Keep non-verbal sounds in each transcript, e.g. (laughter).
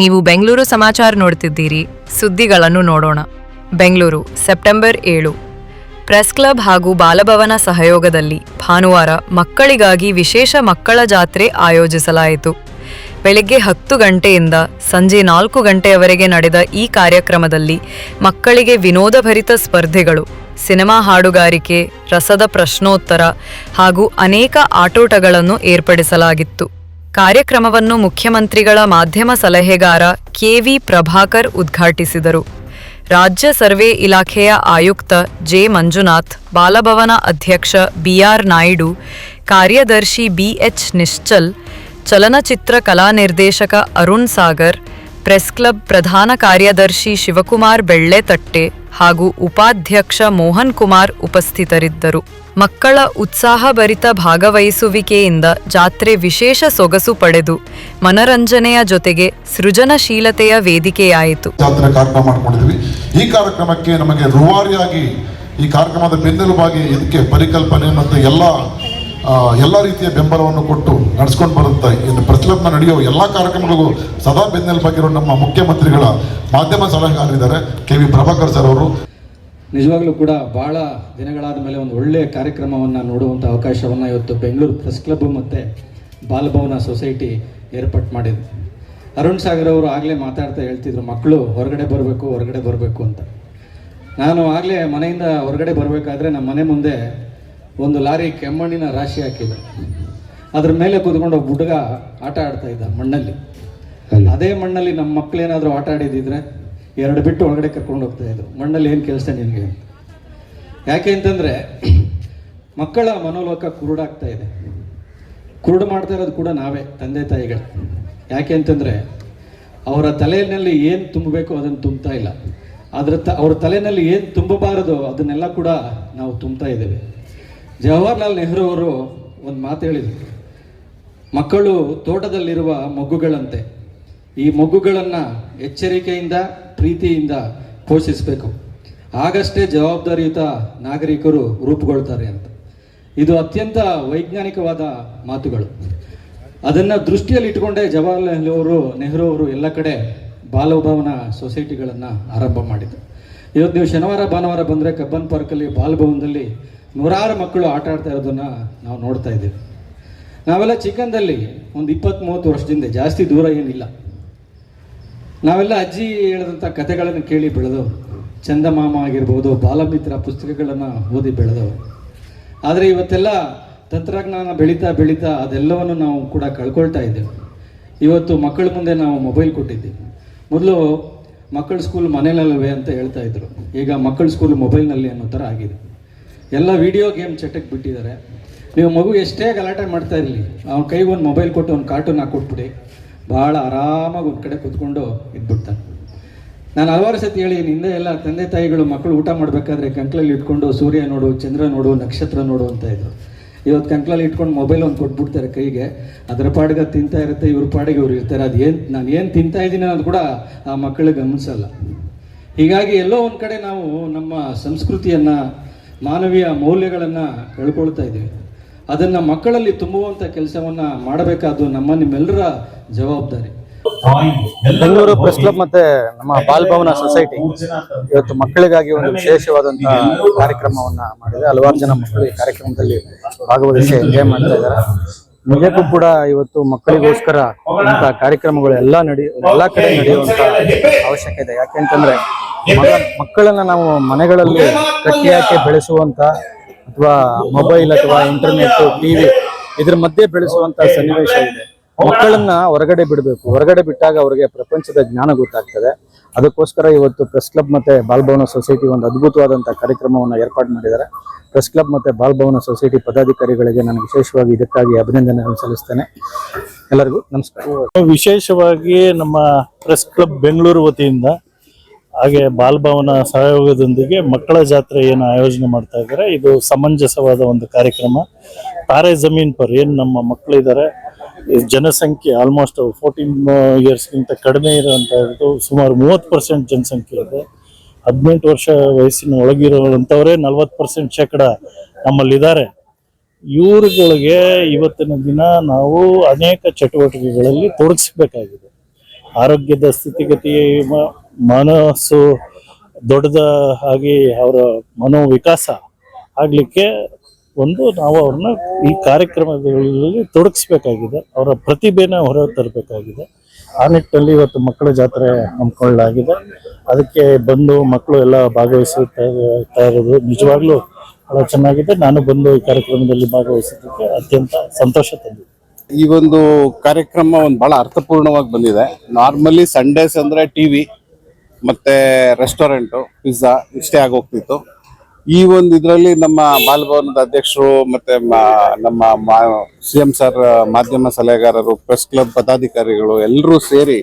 ನೀವು ಬೆಂಗಳೂರು ಸಮಾಚಾರ ನೋಡ್ತಿದ್ದೀರಿ, ಸುದ್ದಿಗಳನ್ನು ನೋಡೋಣ. ಬೆಂಗಳೂರು, ಸೆಪ್ಟೆಂಬರ್ ಏಳು. ಪ್ರೆಸ್ ಕ್ಲಬ್ ಹಾಗೂ ಬಾಲಭವನ ಸಹಯೋಗದಲ್ಲಿ ಭಾನುವಾರ ಮಕ್ಕಳಿಗಾಗಿ ವಿಶೇಷ ಮಕ್ಕಳ ಜಾತ್ರೆ ಆಯೋಜಿಸಲಾಯಿತು. ಬೆಳಗ್ಗೆ ಹತ್ತು ಗಂಟೆಯಿಂದ ಸಂಜೆ ನಾಲ್ಕು ಗಂಟೆಯವರೆಗೆ ನಡೆದ ಈ ಕಾರ್ಯಕ್ರಮದಲ್ಲಿ ಮಕ್ಕಳಿಗೆ ವಿನೋದಭರಿತ ಸ್ಪರ್ಧೆಗಳು, ಸಿನಿಮಾ ಹಾಡುಗಾರಿಕೆ, ರಸದ ಪ್ರಶ್ನೋತ್ತರ ಹಾಗೂ ಅನೇಕ ಆಟೋಟಗಳನ್ನು ಏರ್ಪಡಿಸಲಾಗಿತ್ತು. ಕಾರ್ಯಕ್ರಮವನ್ನು ಮುಖ್ಯಮಂತ್ರಿಗಳ ಮಾಧ್ಯಮ ಸಲಹೆಗಾರ ಕೆವಿ ಪ್ರಭಾಕರ್ ಉದ್ಘಾಟಿಸಿದರು. ರಾಜ್ಯ ಸರ್ವೆ ಇಲಾಖೆಯ ಆಯುಕ್ತ ಜೆ. ಮಂಜುನಾಥ್, ಬಾಲಭವನ ಅಧ್ಯಕ್ಷ ಬಿಆರ್ ನಾಯ್ಡು, ಕಾರ್ಯದರ್ಶಿ ಬಿಎಚ್ ನಿಶ್ಚಲ್, ಚಲನಚಿತ್ರ ಕಲಾ ನಿರ್ದೇಶಕ ಅರುಣ್ ಸಾಗರ್ ಪ್ರೆಸ್ ಕ್ಲಬ್ ಪ್ರಧಾನ ಕಾರ್ಯದರ್ಶಿ ಶಿವಕುಮಾರ್ ಬೆಳ್ಳೆತಟ್ಟೆ ಹಾಗೂ ಉಪಾಧ್ಯಕ್ಷ ಮೋಹನ್ ಕುಮಾರ್ ಉಪಸ್ಥಿತರಿದ್ದರು. ಮಕ್ಕಳ ಉತ್ಸಾಹಭರಿತ ಭಾಗವಹಿಸುವಿಕೆಯಿಂದ ಜಾತ್ರೆ ವಿಶೇಷ ಸೊಗಸು ಪಡೆದು ಮನರಂಜನೆಯ ಜೊತೆಗೆ ಸೃಜನಶೀಲತೆಯ ವೇದಿಕೆಯಾಯಿತು. ಜಾತ್ರೆ ಕಾರ್ಯಕ್ರಮ ಮಾಡಿಕೊಂಡಿದ್ವಿ. ಈ ಕಾರ್ಯಕ್ರಮಕ್ಕೆ ನಮಗೆ ರೂವಾರಿಯಾಗಿ ಈ ಕಾರ್ಯಕ್ರಮದ ಬೆನ್ನೆಲುಬಾಗಿ ಇದಕ್ಕೆ ಪರಿಕಲ್ಪನೆ ಮತ್ತು ಎಲ್ಲ ಎಲ್ಲ ರೀತಿಯ ಬೆಂಬಲವನ್ನು ಕೊಟ್ಟು ನಡೆಸ್ಕೊಂಡು ಬರುತ್ತೆ ಇನ್ನು ಪ್ರತಿಲಬ್ನ ನಡೆಯೋ ಎಲ್ಲ ಕಾರ್ಯಕ್ರಮಗಳಿಗೂ ಸದಾ ಬೆನ್ನೆಲುಬಾಗಿರೋ ನಮ್ಮ ಮುಖ್ಯಮಂತ್ರಿಗಳ ಮಾಧ್ಯಮ ಸಲಹೆಗಾರರಿದ್ದಾರೆ ಕೆ ವಿ ಪ್ರಭಾಕರ್ ಸರ್ ಅವರು. ನಿಜವಾಗ್ಲೂ ಕೂಡ ಭಾಳ ದಿನಗಳಾದ ಮೇಲೆ ಒಂದು ಒಳ್ಳೆಯ ಕಾರ್ಯಕ್ರಮವನ್ನು ನೋಡುವಂಥ ಅವಕಾಶವನ್ನು ಇವತ್ತು ಬೆಂಗಳೂರು ಪ್ರೆಸ್ ಕ್ಲಬ್ ಮತ್ತು ಬಾಲಭವನ ಸೊಸೈಟಿ ಏರ್ಪಾಟ್ ಮಾಡಿದೆ. ಅರುಣ್ ಸಾಗರ್ ಅವರು ಆಗಲೇ ಮಾತಾಡ್ತಾ ಹೇಳ್ತಿದ್ರು, ಮಕ್ಕಳು ಹೊರಗಡೆ ಬರಬೇಕು ಹೊರಗಡೆ ಬರಬೇಕು ಅಂತ. ನಾನು ಆಗಲೇ ಮನೆಯಿಂದ ಹೊರಗಡೆ ಬರಬೇಕಾದ್ರೆ ನಮ್ಮ ಮನೆ ಮುಂದೆ ಒಂದು ಲಾರಿ ಕೆಮ್ಮಣ್ಣಿನ ರಾಶಿ ಹಾಕಿದೆ. ಅದ್ರ ಮೇಲೆ ಕುತ್ಕೊಂಡು ಒಬ್ಬ ಹುಡುಗ ಆಟ ಆಡ್ತಾ ಇದ್ದ ಮಣ್ಣಲ್ಲಿ. ಅದೇ ಮಣ್ಣಲ್ಲಿ ನಮ್ಮ ಮಕ್ಕಳೇನಾದರೂ ಆಟ ಆಡಿದಿದ್ರೆ ಎರಡು ಬಿಟ್ಟು ಒಳಗಡೆ ಕರ್ಕೊಂಡು ಹೋಗ್ತಾ ಇದ್ರು. ಮಣ್ಣಲ್ಲಿ ಏನು ಕೆಲಸ ನಿನಗೆ ಯಾಕೆ ಅಂತಂದರೆ (clears throat) ಮಕ್ಕಳ ಮನೋಲೋಕ ಕುರುಡಾಗ್ತಾ ಇದೆ. ಕುರುಡು ಮಾಡ್ತಾ ಇರೋದು ಕೂಡ ನಾವೇ ತಂದೆ ತಾಯಿಗಳು. ಯಾಕೆ ಅಂತಂದರೆ ಅವರ ತಲೆಯಲ್ಲಿ ಏನು ತುಂಬಬೇಕು ಅದನ್ನು ತುಂಬ್ತಾ ಇಲ್ಲ. ಅದರ ತ ಅವ್ರ ತಲೆಯಲ್ಲಿ ಏನು ತುಂಬಬಾರದು ಅದನ್ನೆಲ್ಲ ಕೂಡ ನಾವು ತುಂಬ್ತಾ ಇದ್ದೇವೆ. ಜವಾಹರ್ಲಾಲ್ ನೆಹರು ಅವರು ಒಂದು ಮಾತು ಹೇಳಿದರು. ಮಕ್ಕಳು ತೋಟದಲ್ಲಿರುವ ಮೊಗ್ಗುಗಳಂತೆ. ಈ ಮೊಗ್ಗುಗಳನ್ನು ಎಚ್ಚರಿಕೆಯಿಂದ, ಪ್ರೀತಿಯಿಂದ ಪೋಷಿಸಬೇಕು. ಆಗಷ್ಟೇ ಜವಾಬ್ದಾರಿಯುತ ನಾಗರಿಕರು ರೂಪುಗೊಳ್ತಾರೆ ಅಂತ. ಇದು ಅತ್ಯಂತ ವೈಜ್ಞಾನಿಕವಾದ ಮಾತುಗಳು. ಅದನ್ನು ದೃಷ್ಟಿಯಲ್ಲಿ ಇಟ್ಕೊಂಡೇ ಜವಾಹರ್ಲಾಲ್ ನೆಹರು ಅವರು ನೆಹರು ಅವರು ಎಲ್ಲ ಕಡೆ ಬಾಲಭವನ ಸೊಸೈಟಿಗಳನ್ನು ಆರಂಭ ಮಾಡಿದರು. ಇವತ್ತು ನೀವು ಶನಿವಾರ, ಭಾನುವಾರ ಬಂದರೆ ಕಬ್ಬನ್ ಪಾರ್ಕಲ್ಲಿ, ಬಾಲಭವನದಲ್ಲಿ ನೂರಾರು ಮಕ್ಕಳು ಆಟ ಆಡ್ತಾ ಇರೋದನ್ನು ನಾವು ನೋಡ್ತಾ ಇದ್ದೀವಿ. ನಾವೆಲ್ಲ ಚಿಕ್ಕಂದಲ್ಲಿ ಒಂದು ಇಪ್ಪತ್ತ್ ಮೂವತ್ತು ವರ್ಷದಿಂದ ಜಾಸ್ತಿ ದೂರ ಏನಿಲ್ಲ. ನಾವೆಲ್ಲ ಅಜ್ಜಿ ಹೇಳಿದಂಥ ಕಥೆಗಳನ್ನು ಕೇಳಿ ಬೆಳೆದವರು. ಚಂದಮಾಮ ಆಗಿರ್ಬೋದು, ಬಾಲಮಿತ್ರ ಪುಸ್ತಕಗಳನ್ನು ಓದಿ ಬೆಳೆದವರು. ಆದರೆ ಇವತ್ತೆಲ್ಲ ತಂತ್ರಜ್ಞಾನ ಬೆಳೀತಾ ಬೆಳೀತಾ ಅದೆಲ್ಲವನ್ನು ನಾವು ಕೂಡ ಕಳ್ಕೊಳ್ತಾ ಇದ್ದೇವೆ. ಇವತ್ತು ಮಕ್ಕಳ ಮುಂದೆ ನಾವು ಮೊಬೈಲ್ ಕೊಟ್ಟಿದ್ದೀವಿ. ಮೊದಲು ಮಕ್ಕಳ ಸ್ಕೂಲ್ ಮನೆಯಲ್ಲವೇ ಅಂತ ಹೇಳ್ತಾ ಇದ್ರು. ಈಗ ಮಕ್ಕಳ ಸ್ಕೂಲ್ ಮೊಬೈಲ್ನಲ್ಲಿ ಅನ್ನೋ ಥರ ಆಗಿದೆ. ಎಲ್ಲ ವಿಡಿಯೋ ಗೇಮ್ ಚಟಕ್ಕೆ ಬಿಟ್ಟಿದ್ದಾರೆ. ನೀವು ಮಗು ಎಷ್ಟೇ ಗಲಾಟೆ ಮಾಡ್ತಾ ಇರಲಿ, ಅವ್ನ ಕೈಗೆ ಒಂದು ಮೊಬೈಲ್ ಕೊಟ್ಟು ಒಂದು ಕಾರ್ಟೂನ್ ಹಾಕ್ಕೊಟ್ಬಿಡಿ ಭಾಳ ಆರಾಮಾಗಿ ಒಂದು ಕಡೆ ಕೂತ್ಕೊಂಡು ಇದ್ಬಿಡ್ತಾನೆ. ನಾನು ಹಲವಾರು ಸತಿ ಹೇಳಿ ಹಿಂದೆ ಎಲ್ಲ ತಂದೆ ತಾಯಿಗಳು ಮಕ್ಕಳು ಊಟ ಮಾಡಬೇಕಾದ್ರೆ ಕಂಕ್ಲಲ್ಲಿ ಇಟ್ಕೊಂಡು ಸೂರ್ಯ ನೋಡು, ಚಂದ್ರ ನೋಡು, ನಕ್ಷತ್ರ ನೋಡು ಅಂತ ಇದ್ರು. ಇವತ್ತು ಕಂಕ್ಲಲ್ಲಿ ಇಟ್ಕೊಂಡು ಮೊಬೈಲ್ ಒಂದು ಕೊಟ್ಬಿಡ್ತಾರೆ ಕೈಗೆ. ಅದರ ಪಾಡಿಗೆ ತಿಂತಾ ಇರುತ್ತೆ, ಇವ್ರ ಪಾಡಿಗೆ ಇವ್ರು ಇರ್ತಾರೆ. ಅದು ಏನು ನಾನು ಏನು ತಿಂತಾ ಇದ್ದೀನಿ ಅನ್ನೋದು ಕೂಡ ಆ ಮಕ್ಕಳಿಗೆ ಗಮನಿಸಲ್ಲ. ಹೀಗಾಗಿ ಎಲ್ಲೋ ಒಂದು ಕಡೆ ನಾವು ನಮ್ಮ ಸಂಸ್ಕೃತಿಯನ್ನು ಮಾನವೀಯ ಮೌಲ್ಯಗಳನ್ನು ಕಳ್ಕೊಳ್ತಾ ಇದ್ದೀವಿ. ಅದನ್ನು ಮಕ್ಕಳಲ್ಲಿ ತುಂಬುವಂಥ ಕೆಲಸವನ್ನು ಮಾಡಬೇಕಾದ್ದು ನಮ್ಮ ನಿಮ್ಮೆಲ್ಲರ ಜವಾಬ್ದಾರಿ. ಬೆಂಗಳೂರು ಪ್ರೆಸ್ ಕ್ಲಬ್ ಮತ್ತೆ ನಮ್ಮ ಬಾಲ್ಭವನ ಸೊಸೈಟಿ ಇವತ್ತು ಮಕ್ಕಳಿಗಾಗಿ ಒಂದು ವಿಶೇಷವಾದಂತಹ ಕಾರ್ಯಕ್ರಮವನ್ನ ಮಾಡಿದೆ. ಹಲವಾರು ಜನ ಮಕ್ಕಳು ಈ ಕಾರ್ಯಕ್ರಮದಲ್ಲಿ ಭಾಗವಹಿಸಿ ಎಂಜಾಯ್ ಮಾಡ್ತಾ ಇದ್ದಾರೆ. ನಿಜಕ್ಕೂ ಕೂಡ ಇವತ್ತು ಮಕ್ಕಳಿಗೋಸ್ಕರ ಇಂತಹ ಕಾರ್ಯಕ್ರಮಗಳು ಎಲ್ಲಾ ನಡೆಯ ಎಲ್ಲಾ ಕಡೆ ನಡೆಯುವಂತಹ ಅವಶ್ಯಕತೆ ಇದೆ. ಯಾಕೆಂತಂದ್ರೆ ಮಕ್ಕಳನ್ನ ನಾವು ಮನೆಗಳಲ್ಲಿ ಕಟ್ಟಿ ಹಾಕಿ ಬೆಳೆಸುವಂತ ಅಥವಾ ಮೊಬೈಲ್ ಅಥವಾ ಇಂಟರ್ನೆಟ್ ಟಿವಿ ಇದ್ರ ಮಧ್ಯೆ ಬೆಳೆಸುವಂತ ಸನ್ನಿವೇಶ ಇದೆ. ಮಕ್ಕಳನ್ನ ಹೊರಗಡೆ ಬಿಡಬೇಕು. ಹೊರಗಡೆ ಬಿಟ್ಟಾಗ ಅವರಿಗೆ ಪ್ರಪಂಚದ ಜ್ಞಾನ ಗೊತ್ತಾಗ್ತದೆ. ಅದಕ್ಕೋಸ್ಕರ ಇವತ್ತು ಪ್ರೆಸ್ ಕ್ಲಬ್ ಮತ್ತೆ ಬಾಲ್ಭವನ ಸೊಸೈಟಿ ಒಂದು ಅದ್ಭುತವಾದಂತಹ ಕಾರ್ಯಕ್ರಮವನ್ನು ಏರ್ಪಾಡು ಮಾಡಿದ್ದಾರೆ. ಪ್ರೆಸ್ ಕ್ಲಬ್ ಮತ್ತೆ ಬಾಲ್ಭವನ ಸೊಸೈಟಿ ಪದಾಧಿಕಾರಿಗಳಿಗೆ ನಾನು ವಿಶೇಷವಾಗಿ ಇದಕ್ಕಾಗಿ ಅಭಿನಂದನೆ ಸಲ್ಲಿಸ್ತೇನೆ. ಎಲ್ಲರಿಗೂ ನಮಸ್ಕಾರ. ವಿಶೇಷವಾಗಿ ನಮ್ಮ ಪ್ರೆಸ್ ಕ್ಲಬ್ ಬೆಂಗಳೂರು ವತಿಯಿಂದ ಹಾಗೆ ಬಾಲ್ಭವನ ಸಹಯೋಗದೊಂದಿಗೆ ಮಕ್ಕಳ ಜಾತ್ರೆ ಏನು ಆಯೋಜನೆ ಮಾಡ್ತಾ ಇದ್ದಾರೆ. ಇದು ಸಮಂಜಸವಾದ ಒಂದು ಕಾರ್ಯಕ್ರಮ. ತಾರೆ ಜಮೀನ್ ಪರ್ ಏನು ನಮ್ಮ ಮಕ್ಕಳಿದ್ದಾರೆ ಜನಸಂಖ್ಯೆ ಆಲ್ಮೋಸ್ಟ್ ಫೋರ್ಟೀನ್ ಇಯರ್ಸ್ಗಿಂತ ಕಡಿಮೆ ಇರುವಂಥದ್ದು ಸುಮಾರು ಮೂವತ್ತು ಪರ್ಸೆಂಟ್ ಜನಸಂಖ್ಯೆ ಇದೆ. ಹದಿನೆಂಟು ವರ್ಷ ವಯಸ್ಸಿನ ಒಳಗಿರುವಂಥವರೇ ನಲ್ವತ್ತು ಪರ್ಸೆಂಟ್ ಶೇಕಡ ನಮ್ಮಲ್ಲಿದ್ದಾರೆ. ಇವರುಗಳಿಗೆ ಇವತ್ತಿನ ದಿನ ನಾವು ಅನೇಕ ಚಟುವಟಿಕೆಗಳಲ್ಲಿ ತೊಡಗಿಸ್ಬೇಕಾಗಿದೆ. ಆರೋಗ್ಯದ ಸ್ಥಿತಿಗತಿ ಮನಸ್ಸು ದೊಡ್ಡದ ಆಗಿ ಅವರ ಮನೋವಿಕಾಸ ಆಗಲಿಕ್ಕೆ ಒಂದು ನಾವು ಅವ್ರನ್ನ ಈ ಕಾರ್ಯಕ್ರಮಗಳಲ್ಲಿ ತೊಡಗಿಸ್ಬೇಕಾಗಿದೆ. ಅವರ ಪ್ರತಿಭೆನ ಹೊರ ತರಬೇಕಾಗಿದೆ. ಆ ನಿಟ್ಟಿನಲ್ಲಿ ಇವತ್ತು ಮಕ್ಕಳ ಜಾತ್ರೆ ಹಮ್ಮಿಕೊಳ್ಳಲಾಗಿದೆ. ಅದಕ್ಕೆ ಬಂದು ಮಕ್ಕಳು ಎಲ್ಲ ಭಾಗವಹಿಸುತ್ತಾ ಇರೋದು ನಿಜವಾಗ್ಲೂ ಬಹಳ ಚೆನ್ನಾಗಿದೆ. ನಾನು ಬಂದು ಈ ಕಾರ್ಯಕ್ರಮದಲ್ಲಿ ಭಾಗವಹಿಸಿದ್ದಕ್ಕೆ ಅತ್ಯಂತ ಸಂತೋಷ ತಂದಿದೆ. ಈ ಒಂದು ಕಾರ್ಯಕ್ರಮ ಒಂದು ಬಹಳ ಅರ್ಥಪೂರ್ಣವಾಗಿ ಬಂದಿದೆ. ನಾರ್ಮಲಿ ಸಂಡೇಸ್ ಅಂದ್ರೆ ಟಿವಿ ಮತ್ತೆ ರೆಸ್ಟೋರೆಂಟು, ಪಿಜ್ಜಾ ಇಷ್ಟೇ ಆಗೋಗ್ತಿತ್ತು. ಈ ಒಂದು ಇದರಲ್ಲಿ ನಮ್ಮ ಬಾಲಭವನದ ಅಧ್ಯಕ್ಷರು ಮತ್ತೆ ನಮ್ಮ ಸಿ ಎಂ ಸರ್, ಮಾಧ್ಯಮ ಸಲಹೆಗಾರರು, ಪ್ರೆಸ್ ಕ್ಲಬ್ ಪದಾಧಿಕಾರಿಗಳು ಎಲ್ಲರೂ ಸೇರಿ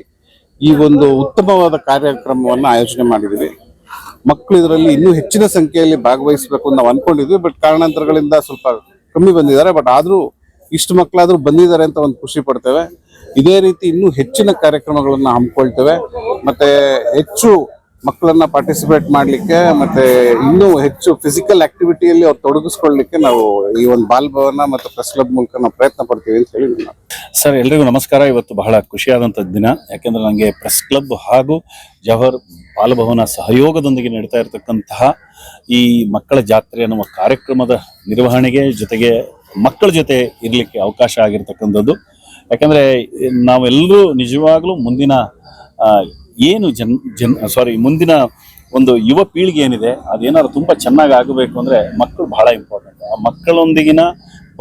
ಈ ಒಂದು ಉತ್ತಮವಾದ ಕಾರ್ಯಕ್ರಮವನ್ನು ಆಯೋಜನೆ ಮಾಡಿದ್ದೀವಿ. ಮಕ್ಕಳು ಇದರಲ್ಲಿ ಇನ್ನೂ ಹೆಚ್ಚಿನ ಸಂಖ್ಯೆಯಲ್ಲಿ ಭಾಗವಹಿಸಬೇಕು ಅಂತ ನಾವು ಅನ್ಕೊಂಡಿದ್ವಿ ಬಟ್ ಕಾರಣಾಂತರಗಳಿಂದ ಸ್ವಲ್ಪ ಕಮ್ಮಿ ಬಂದಿದ್ದಾರೆ. ಬಟ್ ಆದ್ರೂ ಇಷ್ಟು ಮಕ್ಕಳಾದರೂ ಬಂದಿದ್ದಾರೆ ಅಂತ ಒಂದು ಖುಷಿ ಪಡ್ತೇವೆ. ಇದೇ ರೀತಿ ಇನ್ನೂ ಹೆಚ್ಚಿನ ಕಾರ್ಯಕ್ರಮಗಳನ್ನು ಹಮ್ಮಿಕೊಳ್ತೇವೆ. ಮತ್ತೆ ಹೆಚ್ಚು ಮಕ್ಕಳನ್ನ ಪಾರ್ಟಿಸಿಪೇಟ್ ಮಾಡಲಿಕ್ಕೆ ಮತ್ತೆ ಇನ್ನೂ ಹೆಚ್ಚು ಫಿಸಿಕಲ್ ಆಕ್ಟಿವಿಟಿಯಲ್ಲಿ ಅವ್ರು ತೊಡಗಿಸ್ಕೊಳ್ಳಿಕ್ಕೆ ನಾವು ಈ ಒಂದು ಬಾಲ್ ಭವನ ಮತ್ತು ಪ್ರೆಸ್ ಕ್ಲಬ್ ಮೂಲಕ ನಾವು ಪ್ರಯತ್ನ ಪಡ್ತೀವಿ ಅಂತ ಹೇಳಿ ಸರ್, ಎಲ್ರಿಗೂ ನಮಸ್ಕಾರ. ಇವತ್ತು ಬಹಳ ಖುಷಿಯಾದಂಥ ದಿನ. ಯಾಕೆಂದ್ರೆ ನನಗೆ ಪ್ರೆಸ್ ಕ್ಲಬ್ ಹಾಗೂ ಜವಹರ್ ಬಾಲಭವನ ಸಹಯೋಗದೊಂದಿಗೆ ನಡೀತಾ ಇರತಕ್ಕಂತಹ ಈ ಮಕ್ಕಳ ಜಾತ್ರೆ ಅನ್ನುವ ಕಾರ್ಯಕ್ರಮದ ನಿರ್ವಹಣೆಗೆ ಜೊತೆಗೆ ಮಕ್ಕಳ ಜೊತೆ ಇರಲಿಕ್ಕೆ ಅವಕಾಶ ಆಗಿರ್ತಕ್ಕಂಥದ್ದು. ಯಾಕಂದರೆ, ನಾವೆಲ್ಲರೂ ನಿಜವಾಗ್ಲೂ ಮುಂದಿನ ಏನು ಜನ್ ಜನ್ ಸಾರಿ ಮುಂದಿನ ಒಂದು ಯುವ ಪೀಳಿಗೆ ಏನಿದೆ, ಅದೇನಾದ್ರು ತುಂಬ ಚೆನ್ನಾಗಿ ಆಗಬೇಕು ಅಂದರೆ ಮಕ್ಕಳು ಬಹಳ ಇಂಪಾರ್ಟೆಂಟ್ ಆ ಮಕ್ಕಳೊಂದಿಗಿನ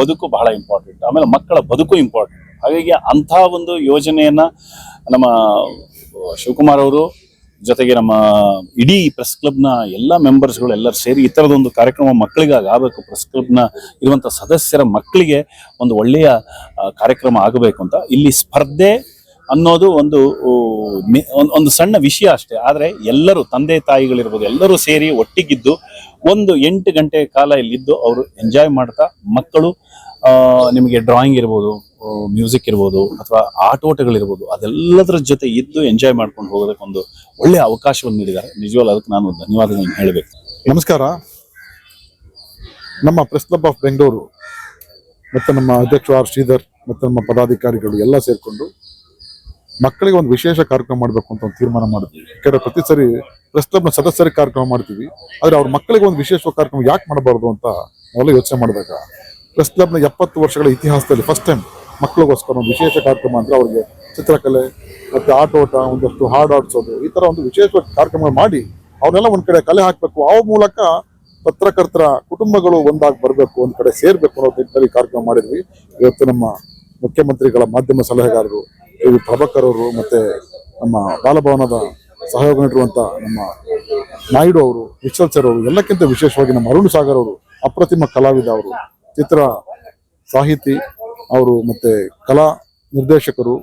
ಬದುಕು ಬಹಳ ಇಂಪಾರ್ಟೆಂಟ್ ಆಮೇಲೆ ಮಕ್ಕಳ ಬದುಕು ಇಂಪಾರ್ಟೆಂಟ್ ಹಾಗಾಗಿ ಅಂಥ ಒಂದು ಯೋಜನೆಯನ್ನು ನಮ್ಮ ಶಿವಕುಮಾರ್ ಅವರು ಜೊತೆಗೆ ನಮ್ಮ ಇಡೀ ಪ್ರೆಸ್ ಕ್ಲಬ್ನ ಎಲ್ಲ ಮೆಂಬರ್ಸ್ಗಳು ಎಲ್ಲರೂ ಸೇರಿ ಈ ಥರದೊಂದು ಕಾರ್ಯಕ್ರಮ ಮಕ್ಕಳಿಗಾಗಿ ಆಗಬೇಕು. ಪ್ರೆಸ್ ಕ್ಲಬ್ನ ಇರುವಂಥ ಸದಸ್ಯರ ಮಕ್ಕಳಿಗೆ ಒಂದು ಒಳ್ಳೆಯ ಕಾರ್ಯಕ್ರಮ ಆಗಬೇಕು ಅಂತ. ಇಲ್ಲಿ ಸ್ಪರ್ಧೆ ಅನ್ನೋದು ಒಂದು ಒಂದು ಸಣ್ಣ ವಿಷಯ ಅಷ್ಟೇ. ಆದರೆ ಎಲ್ಲರೂ ತಂದೆ ತಾಯಿಗಳಿರ್ಬೋದು ಎಲ್ಲರೂ ಸೇರಿ ಒಟ್ಟಿಗಿದ್ದು ಒಂದು ಎಂಟು ಗಂಟೆ ಕಾಲ ಇಲ್ಲಿದ್ದು ಅವರು ಎಂಜಾಯ್ ಮಾಡ್ತಾ ಮಕ್ಕಳು ನಿಮಗೆ ಡ್ರಾಯಿಂಗ್ ಇರ್ಬೋದು ಮ್ಯೂಸಿಕ್ ಇರ್ಬೋದು, ಅಥವಾ ಆಟೋಟಗಳಿರ್ಬೋದು ಅದೆಲ್ಲದರ ಜೊತೆ ಇದ್ದು ಎಂಜಾಯ್ ಮಾಡ್ಕೊಂಡು ಹೋಗೋದಕ್ಕೆ ಒಂದು ಒಳ್ಳೆಯ ಅವಕಾಶವನ್ನು ನೀಡಿದ್ದಾರೆ. ನಿಜವಾಗ್ಲೂ ಅದಕ್ಕೆ ನಾನು ಧನ್ಯವಾದಗಳನ್ನು ಹೇಳಬೇಕು. ನಮಸ್ಕಾರ. ನಮ್ಮ ಪ್ರೆಸ್ ಕ್ಲಬ್ ಆಫ್ ಬೆಂಗಳೂರು, ಮತ್ತು ನಮ್ಮ ಅಧ್ಯಕ್ಷ ಆರ್ ಶ್ರೀಧರ್, ಮತ್ತು ನಮ್ಮ ಪದಾಧಿಕಾರಿಗಳು ಎಲ್ಲ ಸೇರಿಕೊಂಡು ಮಕ್ಕಳಿಗೆ ಒಂದು ವಿಶೇಷ ಕಾರ್ಯಕ್ರಮ ಮಾಡಬೇಕು ಅಂತ ಒಂದು ತೀರ್ಮಾನ ಮಾಡಿದ್ವಿ. ಯಾಕಂದರೆ ಪ್ರತಿ ಸರಿ ಪ್ರೆಸ್ ಕ್ಲಬ್ನ ಸದಸ್ಯರಿಗೆ ಕಾರ್ಯಕ್ರಮ ಮಾಡ್ತೀವಿ. ಆದರೆ ಅವ್ರ ಮಕ್ಕಳಿಗೆ ಒಂದು ವಿಶೇಷ ಕಾರ್ಯಕ್ರಮ ಯಾಕೆ ಮಾಡಬಾರ್ದು ಅಂತ ನಾವೆಲ್ಲ ಯೋಚನೆ ಮಾಡಿದಾಗ ಪ್ರೆಸ್ ಕ್ಲಬ್ನ ಎಪ್ಪತ್ತು ವರ್ಷಗಳ ಇತಿಹಾಸದಲ್ಲಿ ಫಸ್ಟ್ ಟೈಮ್ ಮಕ್ಕಳಿಗೋಸ್ಕರ ಒಂದು ವಿಶೇಷ ಕಾರ್ಯಕ್ರಮ ಅಂದರೆ ಅವ್ರಿಗೆ ಚಿತ್ರಕಲೆ ಮತ್ತೆ ಆಟೋಟ, ಒಂದಷ್ಟು ಹಾಡು ಆಡಿಸೋದು ಈ ಥರ ಒಂದು ವಿಶೇಷ ಕಾರ್ಯಕ್ರಮ ಮಾಡಿ ಅವನ್ನೆಲ್ಲ ಒಂದು ಕಡೆ ಕಲೆ ಹಾಕಬೇಕು. ಆ ಮೂಲಕ ಪತ್ರಕರ್ತರ ಕುಟುಂಬಗಳು ಒಂದಾಗಿ ಬರಬೇಕು, ಒಂದು ಕಡೆ ಸೇರಬೇಕು ಅನ್ನೋ ನಿಟ್ಟಿನಲ್ಲಿ ಕಾರ್ಯಕ್ರಮ ಮಾಡಿದ್ವಿ. ಇವತ್ತು ನಮ್ಮ ಮುಖ್ಯಮಂತ್ರಿಗಳ ಮಾಧ್ಯಮ ಸಲಹೆಗಾರರು ಇವರು ಪ್ರಭಾಕರವರು ಪ್ರಭಾಕರ್ ಅವರು ಮತ್ತೆ ನಮ್ಮ ಬಾಲಭವನದ ಸಹಯೋಗ ನೀಡಿರುವಂಥ ನಮ್ಮ ನಾಯ್ಡು ಅವರು, ವಿಶ್ವಲ್ ಸರ್ ಅವರು, ಎಲ್ಲಕ್ಕಿಂತ ವಿಶೇಷವಾಗಿ ನಮ್ಮ ಅರುಣ್ ಸಾಗರ್ ಅವರು, ಅಪ್ರತಿಮ ಕಲಾವಿದ ಅವರು ಚಿತ್ರ, ಸಾಹಿತಿ, ಅವರು ಮತ್ತೆ ಕಲಾ ನಿರ್ದೇಶಕರು,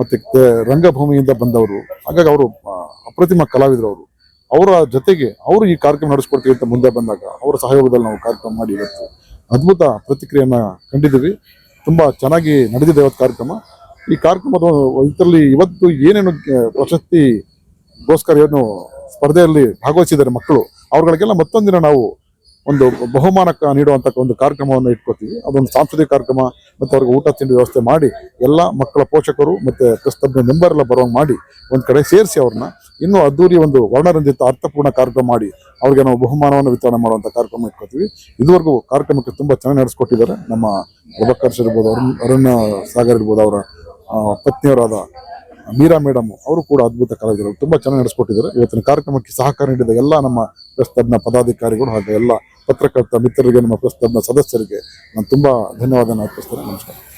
ಮತ್ತೆ ರಂಗಭೂಮಿಯಿಂದ ಬಂದವರು. ಹಾಗಾಗಿ ಅವರು ಅಪ್ರತಿಮ ಕಲಾವಿದರು ಅವರು. ಅವರ ಜೊತೆಗೆ ಅವರು ಈ ಕಾರ್ಯಕ್ರಮ ನಡೆಸ್ಕೊಡ್ತೀವಿ ಅಂತ ಮುಂದೆ ಬಂದಾಗ ಅವರ ಸಹಯೋಗದಲ್ಲಿ ನಾವು ಕಾರ್ಯಕ್ರಮ ಮಾಡಿ ಇವತ್ತು ಅದ್ಭುತ ಪ್ರತಿಕ್ರಿಯೆಯನ್ನು ಕಂಡಿದ್ದೀವಿ. ತುಂಬ ಚೆನ್ನಾಗಿ ನಡೆದಿದೆ ಇವತ್ತು ಕಾರ್ಯಕ್ರಮ. ಈ ಕಾರ್ಯಕ್ರಮದ ಇದರಲ್ಲಿ ಇವತ್ತು ಏನೇನು ಪ್ರಶಸ್ತಿಗೋಸ್ಕರ ಏನು ಸ್ಪರ್ಧೆಯಲ್ಲಿ ಭಾಗವಹಿಸಿದ್ದಾರೆ ಮಕ್ಕಳು ಅವ್ರಗಳಿಗೆಲ್ಲ ಮತ್ತೊಂದಿನ ನಾವು ಒಂದು ಬಹುಮಾನ ನೀಡುವಂತ ಒಂದು ಕಾರ್ಯಕ್ರಮವನ್ನು ಇಟ್ಕೋತೀವಿ. ಅದೊಂದು ಸಾಂಸ್ಕೃತಿಕ ಕಾರ್ಯಕ್ರಮ ಮತ್ತು ಅವ್ರಿಗೆ ಊಟ, ತಿಂಡಿ ವ್ಯವಸ್ಥೆ ಮಾಡಿ ಎಲ್ಲ ಮಕ್ಕಳ ಪೋಷಕರು ಮತ್ತೆ ಕ್ರಿಸ್ತಜ್ಞ ಮೆಂಬರ್ ಎಲ್ಲ ಬರುವಂಗೆ ಮಾಡಿ ಒಂದು ಕಡೆ ಸೇರಿಸಿ ಅವ್ರನ್ನ ಇನ್ನೂ ಅದ್ದೂರಿ ಒಂದು ವರ್ಣರಂಜಿತ ಅರ್ಥಪೂರ್ಣ ಕಾರ್ಯಕ್ರಮ ಮಾಡಿ ಅವ್ರಿಗೆ ನಾವು ಬಹುಮಾನವನ್ನು ವಿತರಣೆ ಮಾಡುವಂತ ಕಾರ್ಯಕ್ರಮ ಇಟ್ಕೋತೀವಿ. ಇದುವರೆಗೂ ಕಾರ್ಯಕ್ರಮಕ್ಕೆ ತುಂಬಾ ಚೆನ್ನಾಗಿ ನಡೆಸ್ಕೊಟ್ಟಿದ್ದಾರೆ. ನಮ್ಮ ಪ್ರಭಾಕರ್ ಇರ್ಬೋದು ಅರುಣ್ ಅರುಣ್ ಸಾಗರ್ ಇರ್ಬೋದು ಅವರ ಪತ್ನಿಯವರಾದ ಮೀರಾ ಮೇಡಮ್ ಅವರು ಕೂಡ ಅದ್ಭುತ ಕಲಾವಿದರು. ತುಂಬ ಚೆನ್ನಾಗಿ ನಡೆಸ್ಕೊಟ್ಟಿದ್ದಾರೆ. ಇವತ್ತಿನ ಕಾರ್ಯಕ್ರಮಕ್ಕೆ ಸಹಕಾರ ನೀಡಿದ ಎಲ್ಲ ನಮ್ಮ ಪ್ರಸ್ತಬ್ನ ಪದಾಧಿಕಾರಿಗಳು ಹಾಗೂ ಎಲ್ಲ ಪತ್ರಕರ್ತ ಮಿತ್ರರಿಗೆ, ನಮ್ಮ ಪ್ರೆಸ್ ಕ್ಲಬ್ನ ಸದಸ್ಯರಿಗೆ ನಾನು ತುಂಬಾ ಧನ್ಯವಾದ ಅರ್ಪಿಸ್ತೇನೆ. ನಮಸ್ಕಾರ.